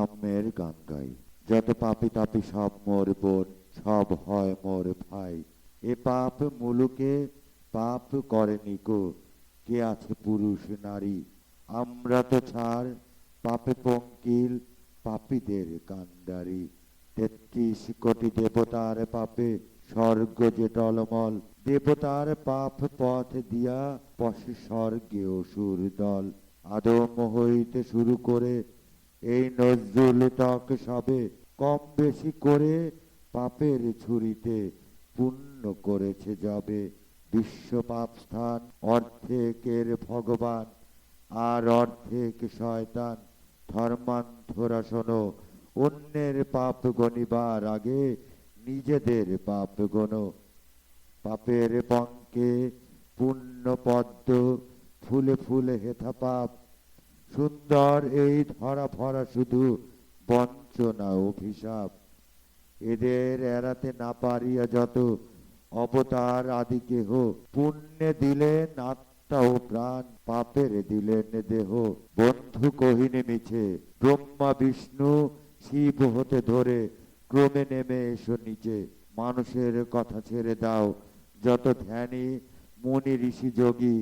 সাম্যের গান গাই যত পাপি তাপি সব মোর বোন সব হয় মোর ভাই এ পাপ মুলুকে পাপ করেনি কো কে আছে পুরুষ নারী আমরা তো ছাড় পাপে পঙ্কিল পাপীদের কান্ডারি তেত্রিশ কোটি দেবতার পাপে স্বর্গ যে টলমল দেবতার পাপ পথ দিয়া পশে স্বর্গে অসুর দল আদম হইতে শুরু করে এই নজরুল তক সবে কম বেশি করে পাপের ছুরিতে পুণ্য করেছে যাবে বিশ্ব পাপ স্থান, অর্ধেকের ভগবান আর অর্ধেক শয়তান। ধর্মান্ধরা শোনো, অন্যের পাপ গণিবার আগে নিজেদের পাপ গণ পাপের পঙ্কে পুণ্য পদ্ম, ফুলে ফুলে হেথা পাপ সুন্দর এই ধরা ফরা শুধু বঞ্চনা, অভিশাপ। এদের এড়াতে না পারিয়া যত অবতার আদি কেহ, পুণ্যে দিলেন আত্মা ও প্রাণ, পাপের দিলেন দেহ। বন্ধু কহিনে মিছে, ব্রহ্মা, বিষ্ণু শিব হতে ধরে, ক্রমে নেমে এসো নিচে। মানুষের কথা ছেড়ে দাও, যত ধ্যানী, মুনি, ঋষি, যোগী,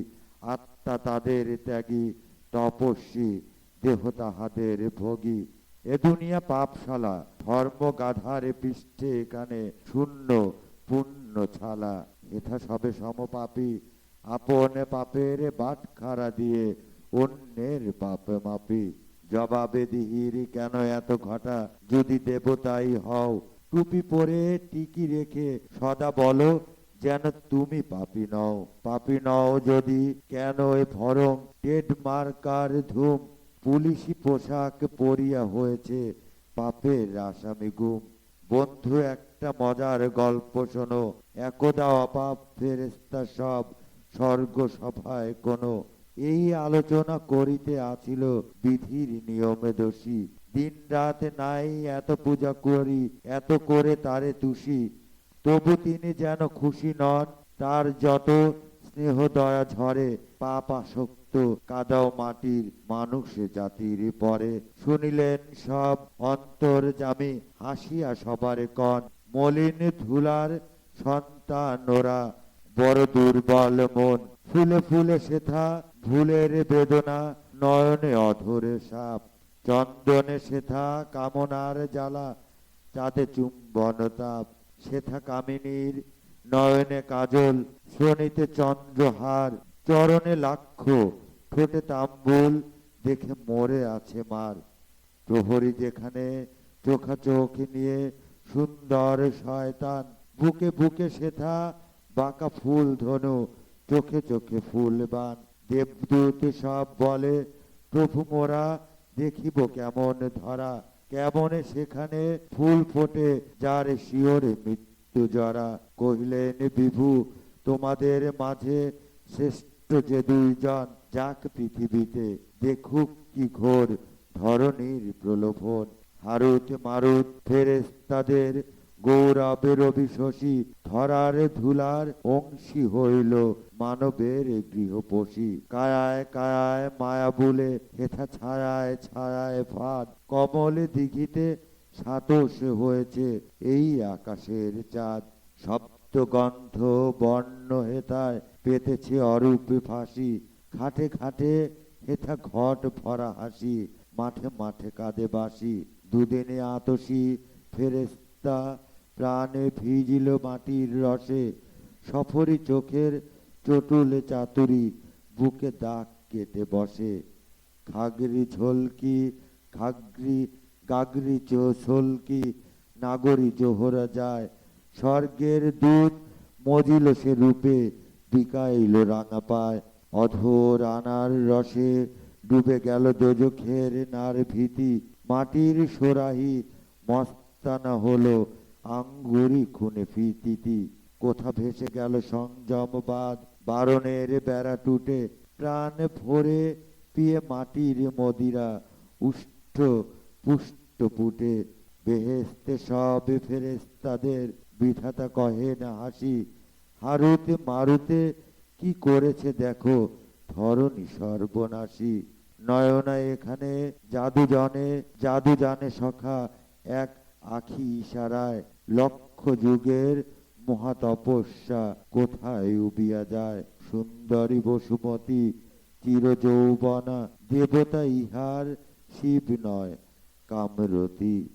আত্মা তাদের ত্যাগী তপস্বী দেহ তাহাদের ভোগী। এ দুনিয়া পাপশালা, ধর্ম গাধারে পৃষ্ঠে এখানে শূন্য, পুণ্য ছালা। এথা সবে সমপাপী, আপন পাপের বাটখারা দিয়ে অন্যের পাপ মাপি। জবাবে দিহিরি, কেন এত ঘটা? যদি দেবতাই হও, টুপি পরে টিকি রেখে সদা বলো যেন তুমি পাপি নও। পাপি নও যদি। কেন এ ভরম? টেড মার্কার ধুম। পুলিশি পোশাক পরিয়া হয়েছে। পাপের আসামি গুম। বন্ধু, একটা মজার গল্প শোনো। একদা অপাপ ফেরেস্তা সব স্বর্গ সভায় কোনো। এই আলোচনা করিতে আছিল বিধির নিয়মে দোষী। দিন রাত নাই এত পূজা করি, এত করে তারে তুষি। তবু তিনি যেন খুশি নন, তার যত স্নেহ দয়া ঝরে পাপ আসক্ত কাদাও মাটির মানুষ জাতির পরে। শুনিলেন সব অন্তর জামি হাসিয়া সবারে কন। মলিন ধুলার সন্তানোরা, বড় দুর্বল মন। ফুলে ফুলে সেথা ভুলের বেদনা, নয়নে অধরে সাপ। চন্দনে সেথা কামনার জ্বালা, চাঁদে চুম্বন তাপ। সেথা কামিনীর নয়নে কাজল, শ্রোণীতে চন্দ্রহার, চরণে লাক্ষ্য ঠোঁটে তাম্বুল দেখে মরে আছে মার। প্রহরী যেখানে চোখা চোখ নিয়ে সুন্দর শয়তান, বুকে বুকে সেথা বাঁকা ফুল ধনু, চোখে চোখে ফুল বান। দেবদূত সব বলে, প্রভু মোরা দেখিব কেমন ধরা? কেমনে সেখানে ফুল ফোটে, যার শিওরে মৃত্যু যারা কহিলেন, বিভু, তোমাদের মাঝে শ্রেষ্ঠ যে দুইজন যাক পৃথিবীতে, দেখুক কি ঘোর ধরনের প্রলোভন। হারুত মারুত ফেরেস্তাদের গৌরবের অভিশসী ধরার ধুলার অংশী হইল মানবের গৃহপোষী। কায়ায় কায়ায় মায়া বলে, হেথা ছায়ায় ছায়ায় ফাঁদ কমলে দিঘিতে সাতস হয়েছে এই আকাশের চাঁদ। সপ্ত গন্ধ বর্ণ হেতায় পেতেছে অরূপ ফাঁসি। খাটে খাটে হেথা ঘট ভরা হাসি, মাঠে মাঠে কাঁদে বাসি দুদিনে আতসী ফেরেস্তা প্রাণে ভিজিল মাটির রসে, সফরি চোখের চটুলে চাতুরি, বুকে দাগ কেটে বসে। খাগরি ঝলকি খাগরি গাগরি চোলকি নাগরি জোহরা যায়। স্বর্গের দূত মজিল সে রূপে, বিকাইল রাঙা পায়। অধর আনার রসে ডুবে গেল দোজখের নার ভীতি। মাটির সোরাহি মস্তানা হলো আঙ্গুরি খুনে ফিতিতি, কোথা ভেসে গেল সংযম সংযমবাদ বারণের বেড়া টুটে, প্রাণ ভরে পিয়ে মাটির মদিরা উষ্ঠ পুষ্ট পুটে, বেহেস্তে সব ফেরেস্তাদের বিধাতা কহে না হাসি, হারুতে মারুতে কি করেছে দেখো, ধরণী সর্বনাশী। নয়না এখানে জাদু জনে জাদু জানে সখা এক আখি ইশারায় লক্ষ যুগের মহা তপস্যা কোথায় উবিয়া যায়? সুন্দরী বসুমতী চির যৌবনা দেবতা ইহার শিব নয় কামরতী